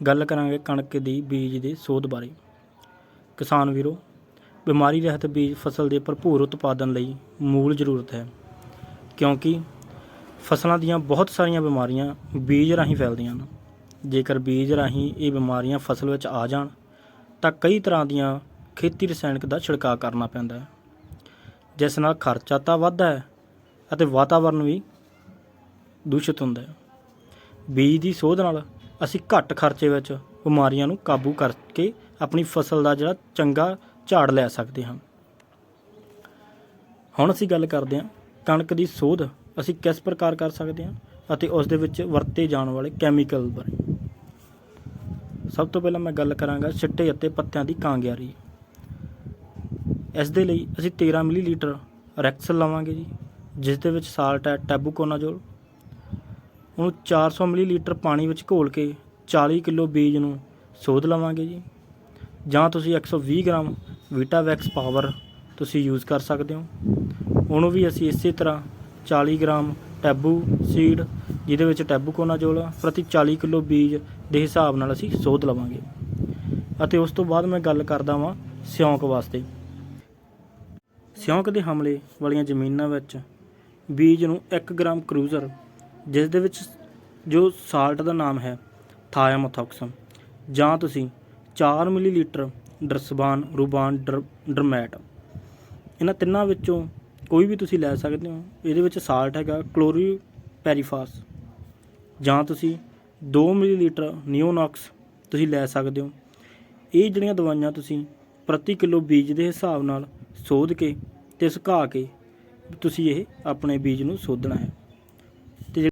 ਗੱਲ ਕਰਾਂਗੇ ਕਣਕ ਦੀ ਬੀਜ ਦੇ ਸੋਧ ਬਾਰੇ। ਕਿਸਾਨ ਵੀਰੋ, ਬਿਮਾਰੀ ਰਹਿਤ ਬੀਜ ਫਸਲ ਦੇ ਭਰਪੂਰ ਉਤਪਾਦਨ ਲਈ ਮੂਲ ਜ਼ਰੂਰਤ ਹੈ, ਕਿਉਂਕਿ ਫਸਲਾਂ ਦੀਆਂ ਬਹੁਤ ਸਾਰੀਆਂ ਬਿਮਾਰੀਆਂ ਬੀਜ ਰਾਹੀਂ ਫੈਲਦੀਆਂ ਹਨ। ਜੇਕਰ ਬੀਜ ਰਾਹੀਂ ਇਹ ਬਿਮਾਰੀਆਂ ਫਸਲ ਵਿੱਚ ਆ ਜਾਣ, ਤਾਂ ਕਈ ਤਰ੍ਹਾਂ ਦੀਆਂ ਖੇਤੀ ਰਸਾਇਣਕ ਦਾ ਛਿੜਕਾਅ ਕਰਨਾ ਪੈਂਦਾ ਹੈ, ਜਿਸ ਨਾਲ ਖਰਚਾ ਤਾਂ ਵੱਧਦਾ ਹੈ ਅਤੇ ਵਾਤਾਵਰਣ ਵੀ ਦੂਸ਼ਿਤ ਹੁੰਦਾ ਹੈ। ਬੀਜ ਦੀ ਸੋਧ ਨਾਲ ਅਸੀਂ ਘੱਟ ਖਰਚੇ ਵਿੱਚ ਬਿਮਾਰੀਆਂ ਨੂੰ ਕਾਬੂ ਕਰਕੇ ਆਪਣੀ ਫਸਲ ਦਾ ਜਿਹੜਾ ਚੰਗਾ ਝਾੜ ਲੈ ਸਕਦੇ ਹਾਂ। ਹੁਣ ਅਸੀਂ ਗੱਲ ਕਰਦੇ ਹਾਂ ਕਣਕ ਦੀ ਸੋਧ ਅਸੀਂ ਕਿਸ ਪ੍ਰਕਾਰ ਕਰ ਸਕਦੇ ਹਾਂ ਅਤੇ ਉਸ ਦੇ ਵਿੱਚ ਵਰਤੇ ਜਾਣ ਵਾਲੇ ਕੈਮੀਕਲ ਬਾਰੇ। ਸਭ ਤੋਂ ਪਹਿਲਾਂ ਮੈਂ ਗੱਲ ਕਰਾਂਗਾ ਛਿੱਟੇ ਅਤੇ ਪੱਤਿਆਂ ਦੀ ਕਾਂਗਿਆਰੀ। ਇਸ ਦੇ ਲਈ ਅਸੀਂ 13 ਮਿਲੀਲੀਟਰ ਰੈਕਸਲ ਲਵਾਂਗੇ ਜੀ, ਜਿਸ ਦੇ ਵਿੱਚ ਸਾਲਟ ਹੈ ਟੈਬੂਕੋਨਾਜ਼ੋਲ ਉਹਨੂੰ 400 ਮਿਲੀਲੀਟਰ ਪਾਣੀ ਵਿੱਚ ਘੋਲ ਕੇ 40 ਕਿਲੋ ਬੀਜ ਨੂੰ ਸੋਧ ਲਵਾਂਗੇ ਜੀ। ਜਾਂ ਤੁਸੀਂ 120 ਗ੍ਰਾਮ ਵੀਟਾਵੈਕਸ ਪਾਵਰ ਤੁਸੀਂ ਯੂਜ਼ ਕਰ ਸਕਦੇ ਹੋ। ਉਹਨੂੰ ਵੀ ਅਸੀਂ ਇਸੇ ਤਰ੍ਹਾਂ 40 ਗ੍ਰਾਮ ਟੈਬੂ ਸੀਡ ਜਿਹਦੇ ਵਿੱਚ ਟੈਬੂਕੋਨਾਜ਼ੋਲ ਆ, ਪ੍ਰਤੀ 40 ਕਿਲੋ ਬੀਜ ਦੇ ਹਿਸਾਬ ਨਾਲ ਅਸੀਂ ਸੋਧ ਲਵਾਂਗੇ। ਅਤੇ ਉਸ ਤੋਂ ਬਾਅਦ ਮੈਂ ਗੱਲ ਕਰਦਾ ਵਾਂ ਸਿਉਂਕ ਵਾਸਤੇ। ਸਿਉਂਕ ਦੇ ਹਮਲੇ ਵਾਲੀਆਂ ਜ਼ਮੀਨਾਂ ਵਿੱਚ ਬੀਜ ਨੂੰ 1 ਗ੍ਰਾਮ ਕਰੂਜ਼ਰ ਜਿਸ ਦੇ ਵਿੱਚ ਜੋ ਸਾਲਟ ਦਾ ਨਾਮ ਹੈ ਥਾਇਆਮੋਥੋਕਸਮ ਜਾਂ ਤੁਸੀਂ 4 ਮਿਲੀਲੀਟਰ ਡਰਸਬਾਨ, ਰੂਬਾਨ, ਡਰ- ਡਰਮੈਟ। ਇਹਨਾਂ ਤਿੰਨਾਂ ਵਿੱਚੋਂ ਕੋਈ ਵੀ ਤੁਸੀਂ ਲੈ ਸਕਦੇ ਹੋ, ਇਹਦੇ ਵਿੱਚ ਸਾਲਟ ਹੈਗਾ ਕਲੋਰੀ ਪੈਰੀਫਾਸ ਜਾਂ ਤੁਸੀਂ 2 ਮਿਲੀਲੀਟਰ ਨਿਓਨੌਕਸ ਤੁਸੀਂ ਲੈ ਸਕਦੇ ਹੋ। ਇਹ ਜਿਹੜੀਆਂ ਦਵਾਈਆਂ ਤੁਸੀਂ ਪ੍ਰਤੀ ਕਿਲੋ ਬੀਜ ਦੇ ਹਿਸਾਬ ਨਾਲ ਸੋਧ ਕੇ ਤੇ ਸੁਕਾ ਕੇ ਤੁਸੀਂ ਇਹ ਆਪਣੇ ਬੀਜ ਨੂੰ ਸੋਧਣਾ ਹੈ।